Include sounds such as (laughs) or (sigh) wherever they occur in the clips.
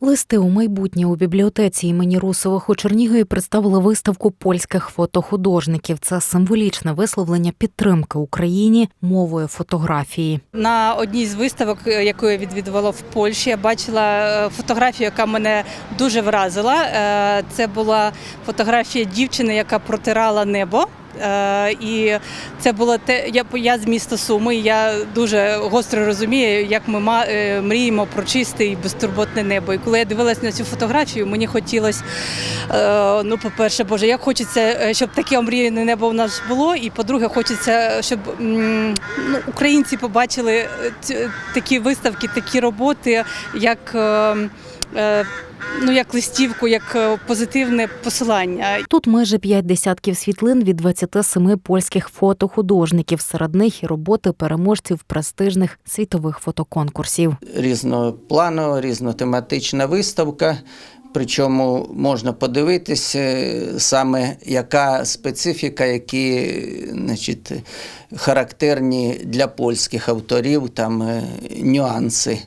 Листи у майбутнє у бібліотеці імені Русових у Чернігові представили виставку польських фотохудожників. Це символічне висловлення підтримки Україні мовою фотографії. На одній з виставок, е, яку я відвідувала в Польщі, я бачила е, фотографію, яка мене дуже вразила. Е, Це була фотографія дівчини, яка протирала небо. Е, І це було те, я, я з міста Суми. Я дуже гостро розумію, як ми е, мріємо про чисте і безтурботне небо. І коли я дивилась на цю фотографію, мені хотілося, е, ну, по-перше, Боже, як хочеться, щоб таке омріяне небо у нас було. І по-друге, хочеться, щоб ну, українці побачили такі виставки, такі роботи, як. Е, е, Ну, як листівку, як е, позитивне посилання. Тут майже п'ять десятків світлин від 27 польських фотохудожників. Серед них і роботи переможців престижних світових фотоконкурсів. різнопланова, різнотематична виставка. Причому можна подивитися саме яка специфіка, які значить, характерні для польських авторів, там е, нюанси.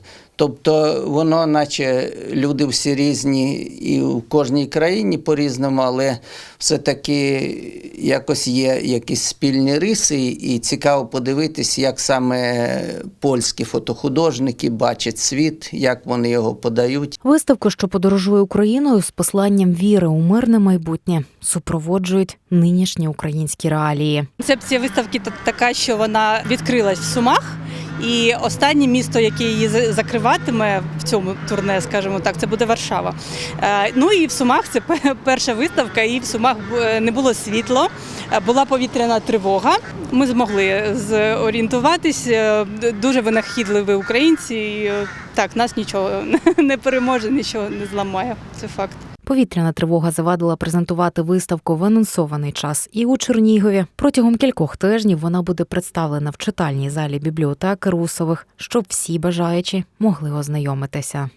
Тобто воно, наче люди всі різні і в кожній країні по-різному, але все-таки якось є якісь спільні риси, і цікаво подивитись, як саме польські фотохудожники бачать світ, як вони його подають. Виставку, що подорожує Україною з посланням віри у мирне майбутнє, супроводжують нинішні українські реалії. Концепція виставки та- така, що вона відкрилась в Сумах. І останнє місто, яке її за- закриватиме в цьому турне, скажімо так, це буде Варшава. Е, Ну і в Сумах це перша виставка, і в Сумах е, не було світло, е, була повітряна тривога. Ми змогли зорієнтуватись. Дуже винахідливі українці. І, так, нас нічого (laughs) не переможе, нічого не зламає. Це факт. Повітряна тривога завадила презентувати виставку в анонсований час і у Чернігові. Протягом кількох тижнів вона буде представлена в читальній залі бібліотеки Русових, щоб всі бажаючі могли ознайомитися.